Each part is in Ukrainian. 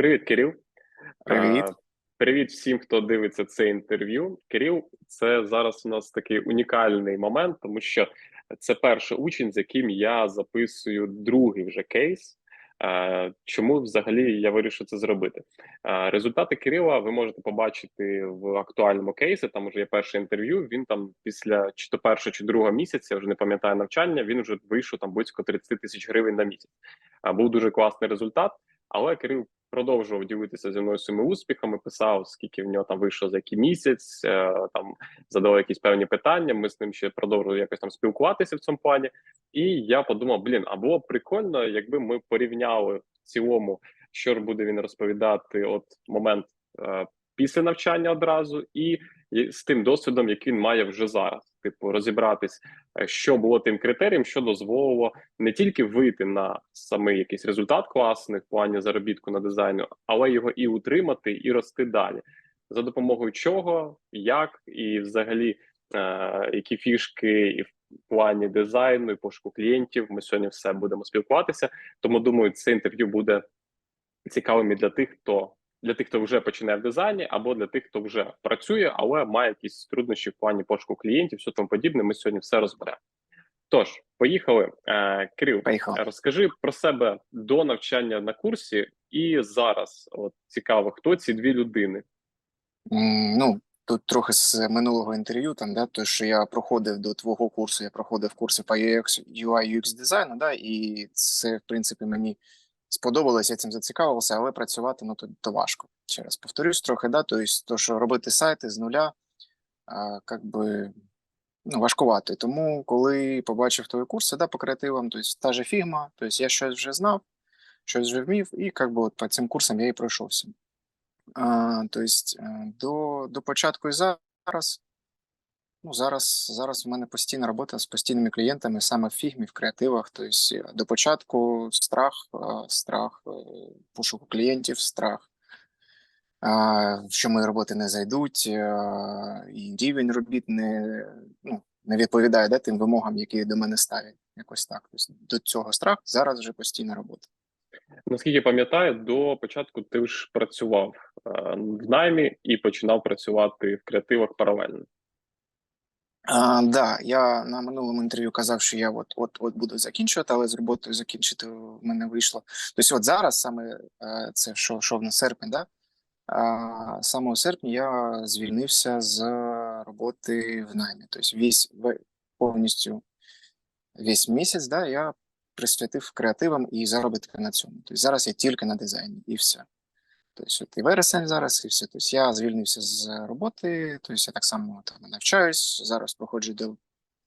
Привіт, Кирил. Привіт. Привіт всім, хто дивиться це інтерв'ю. Кирил, це зараз у нас такий унікальний момент, тому що це перший учень, з яким я записую другий вже кейс. Чому взагалі я вирішив це зробити? Результати Кирила ви можете побачити в актуальному кейсі. Там вже є перше інтерв'ю. Він там після чи то першого, чи другого місяця, я вже не пам'ятаю навчання. Він вже вийшов там близько 30 тисяч гривень на місяць. Був дуже класний результат. Але Кирил продовжував ділитися зі мною своїми успіхами, писав, скільки в нього там вийшло за який місяць, е, там задавав якісь певні питання. Ми з ним ще продовжували якось там спілкуватися в цьому плані. І я подумав: блін, а було б прикольно, якби ми порівняли в цілому, що буде він розповідати, от момент е, після навчання одразу, і, з тим досвідом, який він має вже зараз. Типу, розібратись, е, що було тим критерієм, що дозволило не тільки вийти на самий якийсь результат класний в плані заробітку на дизайну, але його і утримати, і рости далі. За допомогою чого, як і взагалі е, які фішки і в плані дизайну і пошуку клієнтів. Ми сьогодні все будемо спілкуватися. Тому думаю, це інтерв'ю буде цікавим і для тих, хто для тих, хто вже починає в дизайні, або для тих, хто вже працює, але має якісь труднощі в плані пошуку клієнтів, все тому подібне. Ми сьогодні все розберемо. Тож, поїхали. Е, Кирил, Поїхали. розкажи про себе до навчання на курсі і зараз. От цікаво, хто ці дві людини? Ну, тут трохи з минулого інтерв'ю, там, да, то, що я проходив до твого курсу, я проходив курси по UX, UI UX дизайну, да, і це, в принципі, мені сподобалось, я цим зацікавився, але працювати ну, то, то важко. Ще раз повторюсь трохи, да, то, есть, то, що робити сайти з нуля, а, как би, ну, важкувато. Тому, коли побачив твої курси да, по креативам, то есть, та же фігма, то есть, я щось вже знав, щось вже вмів, і как би, от, по цим курсам я і пройшовся. А, то есть е, до, до початку і зараз. Ну, зараз, зараз в мене постійна робота з постійними клієнтами саме в фігмі, в креативах. Тобто е, до початку страх, е, страх е, пошуку клієнтів, страх, що мої роботи не зайдуть, і рівень робіт не, ну, не відповідає да, тим вимогам, які до мене ставлять. Якось так. Тобто до цього страх зараз вже постійна робота. Наскільки пам'ятаю, до початку ти ж працював в наймі і починав працювати в креативах паралельно. А, да, я на минулому інтерв'ю казав, що я от от от буду закінчувати, але з роботою закінчити в мене вийшло. Тобто, от зараз саме е, це що, що в нас серпень, да? А, саме у серпні я звільнився з роботи в наймі. Тобто, весь повністю весь місяць, да, я присвятив креативам і заробітки на цьому. Тобто зараз я тільки на дизайні і все. Тобто, от і вересень зараз, і все. Тобто я звільнився з роботи, тобто я так само там навчаюсь, зараз проходжу до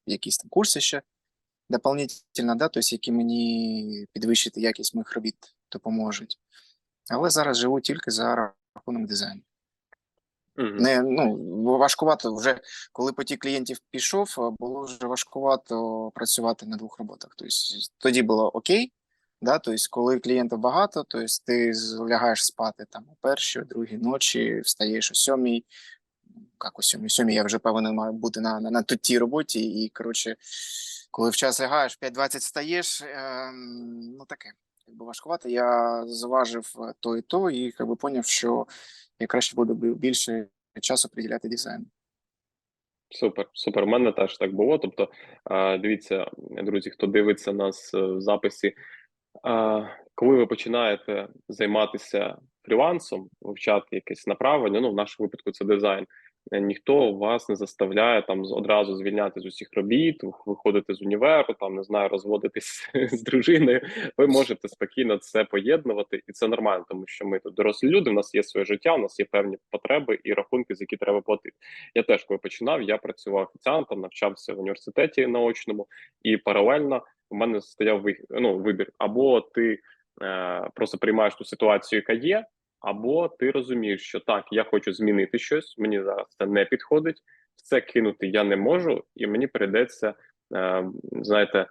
якісь там курси ще дополнительно, да, тобто, які мені підвищити якість моїх робіт допоможуть. Але зараз живу тільки за рахунок дизайну. Мгм. Не, ну, важкувато вже, коли потік клієнтів пішов, було вже важкувато працювати на двох роботах. Тобто тоді було окей, да, тобто, коли клієнтів багато, тобто ти лягаєш спати там о першій, о другій ночі, встаєш о сьомій, як о сьомій, сьомій я вже повинен маю бути на, на, на тій роботі, і, коротше, коли в час лягаєш, в 5.20 встаєш, ем, ну таке, якби важкувато. Я зважив е, то і то, і якби поняв, що я краще буду більше часу приділяти дизайну. Супер, супер. У мене теж так було. Тобто, е, дивіться, друзі, хто дивиться нас е, в записі, е, коли ви починаєте займатися фрілансом, вивчати якесь направлення, ну в нашому випадку це дизайн. е, Ніхто вас не заставляє там одразу звільняти з усіх робіт, виходити з універу, там не знаю, розводитись з дружиною. Ви можете спокійно це поєднувати, і це нормально, тому що ми тут дорослі люди. У нас є своє життя, у нас є певні потреби і рахунки, за які треба платити. Я теж коли починав, я працював офіціантом, навчався в університеті наочному, і паралельно у мене стояв ну, вибір: або ти е, просто приймаєш ту ситуацію, яка є, або ти розумієш, що так, я хочу змінити щось, мені зараз це не підходить, це кинути я не можу, і мені прийдеться, е, знаєте,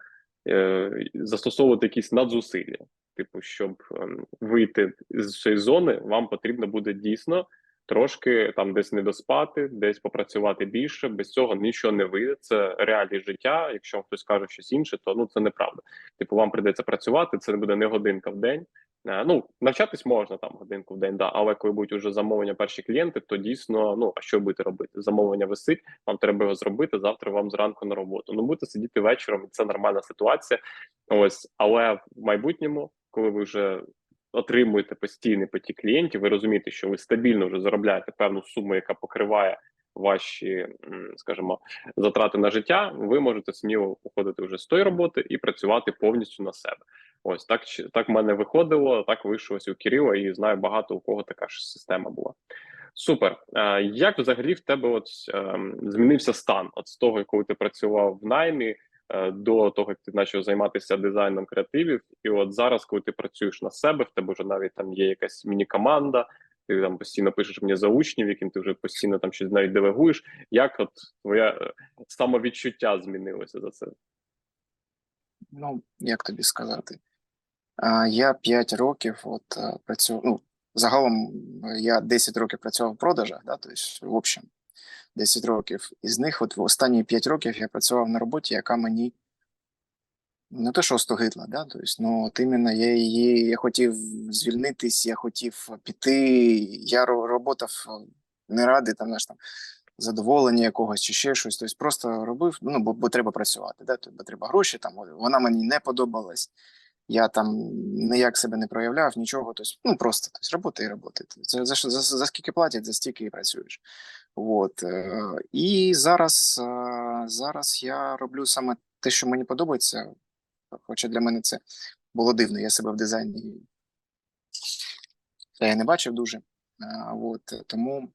е, застосовувати якісь надзусилля. Типу, щоб ем, вийти з цієї зони, вам потрібно буде дійсно трошки там десь не доспати, десь попрацювати більше. Без цього нічого не вийде. Це реалії життя. Якщо хтось каже щось інше, то ну це неправда. Типу, вам прийдеться працювати. Це не буде не годинка в день, Е, Ну, навчатись можна там годинку в день, да, але коли будуть уже замовлення перші клієнти, то дійсно, ну а що будете робити? Замовлення висить, вам треба його зробити. Завтра вам зранку на роботу. Ну будете сидіти вечором, і це нормальна ситуація. Ось, але в майбутньому, коли ви вже отримуєте постійний потік клієнтів, ви розумієте, що ви стабільно вже заробляєте певну суму, яка покриває ваші, скажімо, затрати на життя. Ви можете сміло уходити вже з тої роботи і працювати повністю на себе. Ось так так в мене виходило, так вийшло ось у Кирила, і знаю багато у кого така ж система була. Супер. Е, як взагалі в тебе от ем, змінився стан от з того, коли ти працював в наймі, до того, як ти почав займатися дизайном креативів, і от зараз, коли ти працюєш на себе, в тебе вже навіть там є якась міні-команда, ти там постійно пишеш мені за учнів, яким ти вже постійно там щось навіть делегуєш. Як от твоє е, самовідчуття змінилося за це? Ну, як тобі сказати? Я 5 років от е, працював. Ну, загалом е, я 10 років працював в продажах, да, тобто, в общем, 10 років. Із них, от в останні 5 років я працював на роботі, яка мені не те, що остогидла, да, тобто, ну, от іменно я її, я хотів звільнитись, я хотів піти, я ро- роботав е, не ради там, знаєш, там, задоволення якогось чи ще щось. Тобто просто робив, ну, бо, бо треба працювати, да, тобто, бо треба гроші, там, вона мені не подобалась. Я там ніяк себе не проявляв, нічого. Тобто, ну просто тобто, робота і робота. За, за, за, за скільки платять, за стільки і працюєш. От. І зараз, е, зараз я роблю саме те, що мені подобається. Хоча для мене це було дивно. Я себе в дизайні я не бачив дуже. От. Тому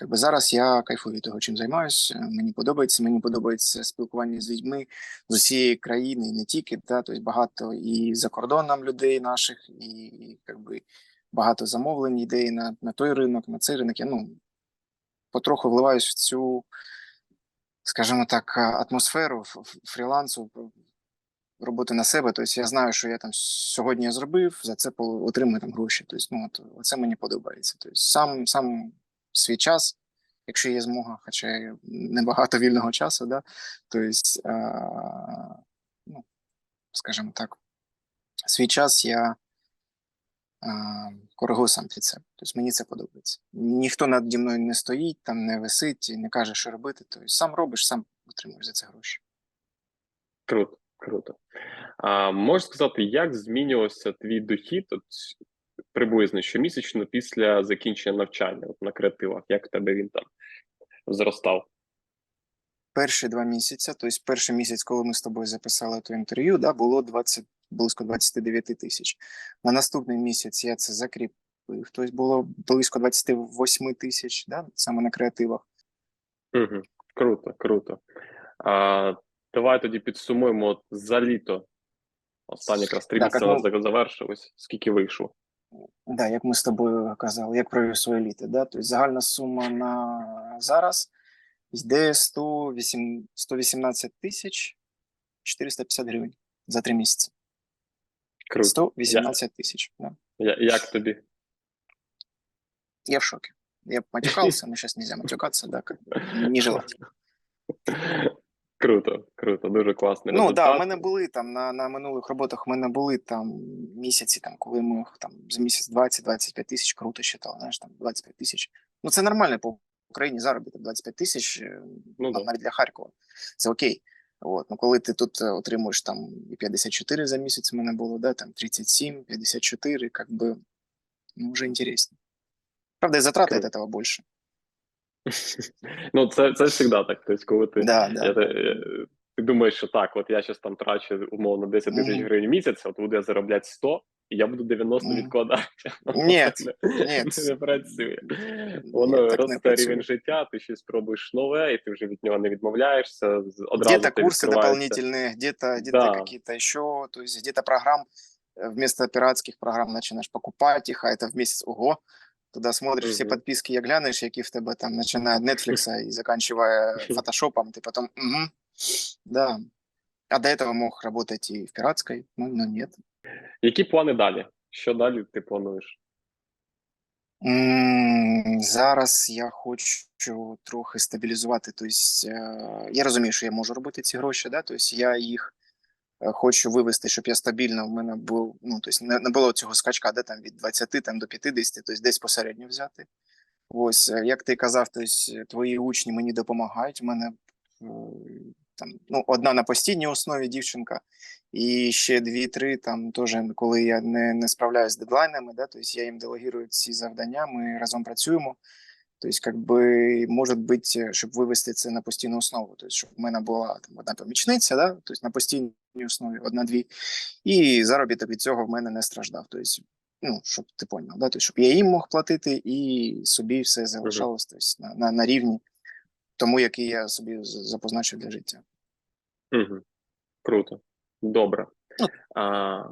Якби зараз я кайфую від того, чим займаюся. Мені подобається. Мені подобається спілкування з людьми з усієї країни, не тільки да, тобто багато і за кордоном людей наших, і якби багато замовлень ідей на, на той ринок, на цей ринок. Я ну потроху вливаюсь в цю, скажімо так, атмосферу ф- ф- фрілансу. Роботи на себе, тобто я знаю, що я там сьогодні зробив, за це отримую там гроші. Тобто, ну от це мені подобається. Тобто, сам сам свій час, якщо є змога, хоча небагато вільного часу, да, тобто, а, ну, скажімо так, свій час я коригую сам під себе. Тобто мені це подобається. Ніхто наді мною не стоїть, там не висить і не каже, що робити. Тобто сам робиш, сам отримуєш за це гроші. Круто, круто. А можеш сказати, як змінювався твій дохід от, приблизно щомісячно після закінчення навчання от, на креативах? Як в тебе він там зростав? перші два місяці, тобто перший місяць, коли ми з тобою записали то інтерв'ю, да, було 20, близько 29 тисяч. На наступний місяць я це закріпив, тобто було близько 28 тисяч, да, саме на креативах. Угу. Круто, круто. А, давай тоді підсумуємо от, за літо. Останні якраз три місяці нас завершилось. Скільки вийшло? Да, як ми з тобою казали, як провів своє літо. Да? Тобто загальна сума на зараз йде 108, 118 тисяч 450 гривень за три місяці. Круто. 118 тисяч. Да. Я, як тобі? Я в шоке. Я матюкался, но сейчас нельзя матюкаться, да, как бы нежелательно. Круто, круто, дуже класний Ну результат. да, у мене були там на, на минулих роботах. У мене були там місяці, там коли ми там за місяць 20-25 тисяч круто считав, знаєш, там 25 тисяч. Ну це нормально по Україні заробіток 25 тисяч е, Ну, да. навіть для Харкова. Це окей. От, ну коли ти тут е, отримуєш там і 54 за місяць, у мене було, да, там 37, 54, как би ну, вже інтересно. Правда, і затрати від этого більше. Ну, це, це завжди так. Тобто, коли ти, Да, да. я, я- ти думаєш, що так, от я зараз там трачу умовно 10 тисяч Мгм. гривень в місяць, от буду я заробляти 100, і я буду 90 Мгм. відкладати. Ні, Це ні. не працює. Воно так не росте працює. рівень життя, ти щось пробуєш нове, і ти вже від нього не відмовляєшся. з- Одразу где-то ти курсы відкриваєшся. дополнительные, где-то где-то Да. какие-то еще, то есть где-то программ э, вместо пиратских программ начинаешь покупать их, а это в месяц, ого, туда смотришь все Мгм. подписки, я глянешь, які в тебе там, начиная от Netflix и заканчивая фотошопом, ты потом, угу, да. А до этого мог работать и в пиратской, ну, но нет. Які плани далі? Що далі ти плануєш? М, Зараз я хочу трохи стабілізувати. Тобто, е, я розумію, що я можу робити ці гроші, да? тобто я їх е, хочу вивести, щоб я стабільно в мене був. Ну тобто не, було цього скачка, де там від 20 там до 50, тобто десь посередньо взяти. Ось е, як ти казав, тобто твої учні мені допомагають. У мене там ну одна на постійній основі дівчинка, і ще дві-три там теж, коли я не, не справляюсь з дедлайнами, да, тобто я їм делегірую ці завдання, ми разом працюємо. Тобто, как би може бути, щоб вивести це на постійну основу. Тобто, щоб в мене була там одна помічниця, да? тобто на постійній основі одна-дві, і заробіток від цього в мене не страждав. Тобто, ну, щоб ти поняв, да? тобто, щоб я їм мог платити, і собі все залишалось тобто, на, на, на рівні тому, який я собі запозначив для життя. Угу. Круто. Добре. Ну. А,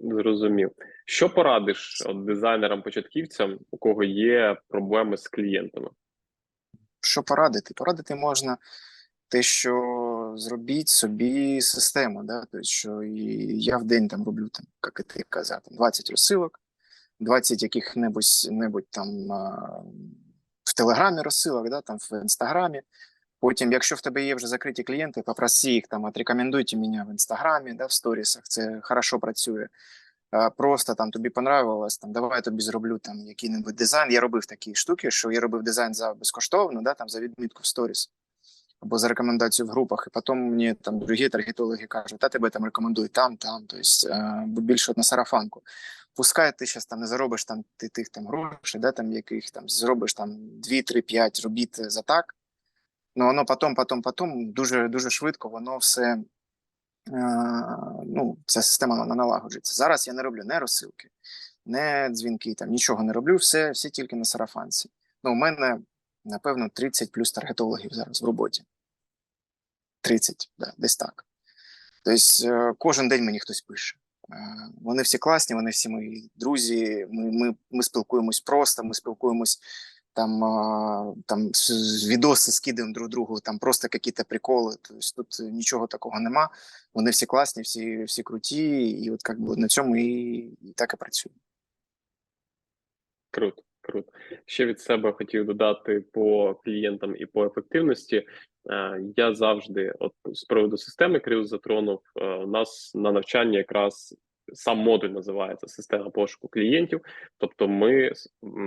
зрозумів. Що порадиш от, дизайнерам-початківцям, у кого є проблеми з клієнтами? Що порадити? Порадити можна те, що зробіть собі систему, да? тобто, що і я в день там роблю там, як і ти казав, там 20 розсилок, 20 яких-небудь небудь там в Телеграмі розсилок, да? там в Інстаграмі. Потім, якщо в тебе є вже закриті клієнти, попроси їх там, отрекомендуйте мене в Інстаграмі, да, в сторісах, це хорошо працює. Просто там тобі понравилось, там давай я тобі зроблю там який-небудь дизайн. Я робив такі штуки, що я робив дизайн за безкоштовно, да, там за відмітку в сторіс або за рекомендацію в групах, і потім мені там другі таргетологи кажуть, та тебе там рекомендують там, там, тобто більше на сарафанку. Пускай ти зараз там не заробиш там ти тих там грошей, да, там яких там зробиш там 2, 3, 5 робіт за так. Ну воно потім, потім, потім дуже дуже швидко воно все. е, Ну, ця система вона налагоджується. Зараз я не роблю не розсилки, не дзвінки, там нічого не роблю, все, все тільки на сарафанці. Ну, у мене, напевно, 30 плюс таргетологів зараз в роботі. 30, да, десь так. Тобто кожен день мені хтось пише. Е, Вони всі класні, вони всі мої друзі. Ми, ми, ми спілкуємось просто, ми спілкуємось там, там відоси скидаємо друг другу, там просто якісь приколи. Тобто тут нічого такого нема. Вони всі класні, всі, всі круті, і от як би на цьому і, і так і працюю. Круто, круто. Ще від себе хотів додати по клієнтам і по ефективності. Е, Я завжди, от з приводу системи Кріус затронув, е, у нас на навчанні якраз сам модуль називається система пошуку клієнтів. Тобто, ми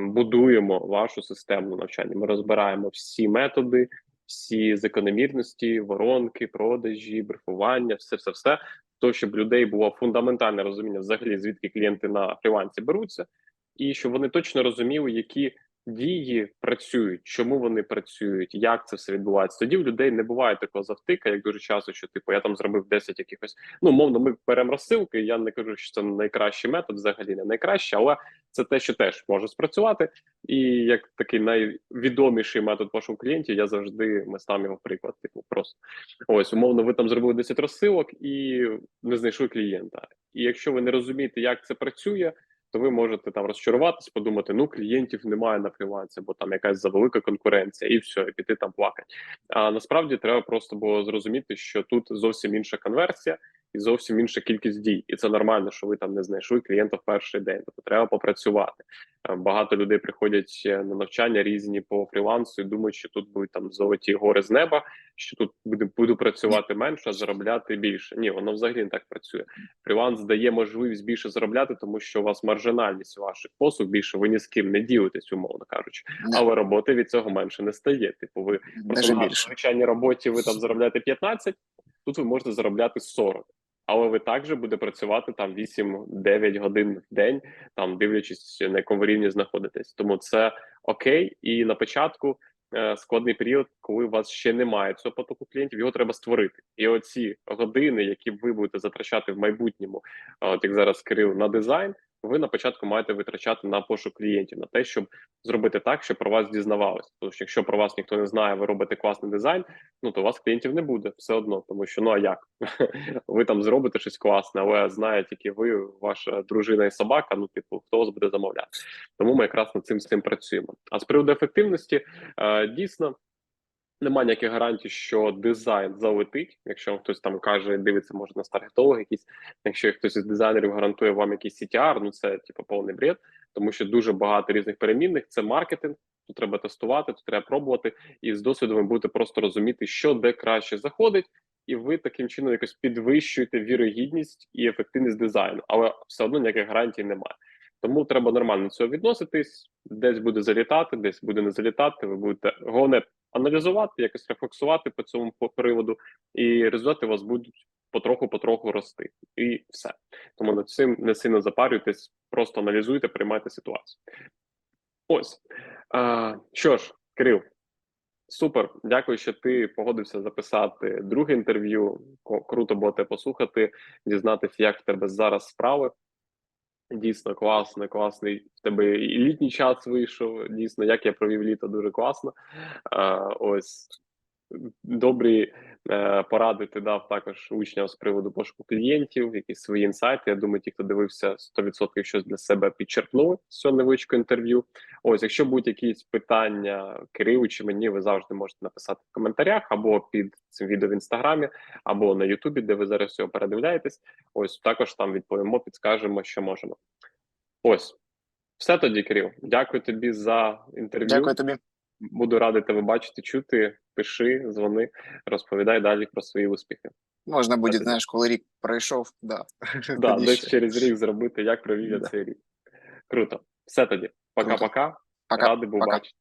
будуємо вашу систему навчання. Ми розбираємо всі методи, всі закономірності, воронки, продажі, брифування, все, все, все. То, щоб людей було фундаментальне розуміння, взагалі звідки клієнти на фрілансі беруться і щоб вони точно розуміли, які дії працюють, чому вони працюють, як це все відбувається. Тоді в людей не буває такого завтика, як дуже часто, що типу я там зробив 10 якихось. Ну, мовно, ми беремо розсилки. Я не кажу, що це найкращий метод, взагалі не найкращий, але це те, що теж може спрацювати. І як такий найвідоміший метод пошуку клієнтів, я завжди ми ставимо його приклад. Типу, просто ось умовно, ви там зробили 10 розсилок і не знайшли клієнта. І якщо ви не розумієте, як це працює то ви можете там розчаруватись, подумати, ну клієнтів немає на фрілансі, бо там якась завелика конкуренція, і все, і піти там плакати. А насправді треба просто було зрозуміти, що тут зовсім інша конверсія і зовсім інша кількість дій, і це нормально, що ви там не знайшли клієнта в перший день. Тобто треба попрацювати. Е, Багато людей приходять е, на навчання різні по фрілансу і думають, що тут будуть там золоті гори з неба, що тут буду, буду працювати менше, а заробляти більше. Ні, воно взагалі не так працює. Фріланс дає можливість більше заробляти, тому що у вас маржинальність ваших послуг більше, ви ні з ким не ділитесь, умовно кажучи. Але роботи від цього менше не стає. Типу, ви просто на звичайній роботі ви там заробляєте 15, тут ви можете заробляти 40. Але ви також буде працювати там 8-9 годин в день, там дивлячись на якому рівні знаходитесь. Тому це окей. І на початку е, складний період, коли у вас ще немає цього потоку клієнтів, його треба створити. І оці години, які ви будете затрачати в майбутньому, от як зараз Кирил, на дизайн, ви на початку маєте витрачати на пошук клієнтів, на те, щоб зробити так, щоб про вас дізнавалися. Тому що якщо про вас ніхто не знає, ви робите класний дизайн, ну то у вас клієнтів не буде все одно, тому що ну а як ви там зробите щось класне, але знає тільки ви, ваша дружина і собака. Ну, типу, хто вас буде замовляти? Тому ми якраз над цим з цим працюємо. А з приводу ефективності, е, дійсно. Немає ніяких гарантій, що дизайн залетить. Якщо хтось там каже, дивиться, може на таргетолог якийсь. Якщо хтось із дизайнерів гарантує вам якийсь CTR, ну це типу повний бред, тому що дуже багато різних перемінних. Це маркетинг. Тут треба тестувати, тут треба пробувати, і з досвідом ви будете просто розуміти, що де краще заходить, і ви таким чином якось підвищуєте вірогідність і ефективність дизайну, але все одно ніяких гарантій немає. Тому треба нормально до цього відноситись. Десь буде залітати, десь буде не залітати. Ви будете головне аналізувати, якось рефлексувати по цьому приводу, і результати у вас будуть потроху-потроху рости. І все. Тому над цим не сильно запарюйтесь, просто аналізуйте, приймайте ситуацію. Ось. А, що ж, Кирил, супер. Дякую, що ти погодився записати друге інтерв'ю. Круто було тебе послухати, дізнатися, як в тебе зараз справи. Дійсно класно, класний в тебе і літній час вийшов. Дійсно, як я провів літо, дуже класно. А, ось добрі е, поради ти дав також учням з приводу пошуку клієнтів, якісь свої інсайти. Я думаю, ті, хто дивився 100% щось для себе підчерпнули з цього невеличкого інтерв'ю. Ось, якщо будуть якісь питання Кирилу чи мені, ви завжди можете написати в коментарях або під цим відео в інстаграмі, або на Ютубі, де ви зараз цього передивляєтесь. Ось також там відповімо, підскажемо, що можемо. Ось. Все тоді, Кирил. Дякую тобі за інтерв'ю. Дякую тобі. Буду радий тебе бачити, чути. Пиши, дзвони, розповідай далі про свої успіхи. Можна буде, так, знаєш, коли рік пройшов, да. Да, десь через рік зробити, як провів я Да. цей рік. Круто. Все тоді. Пока-пока. Пока. Радий був бачити.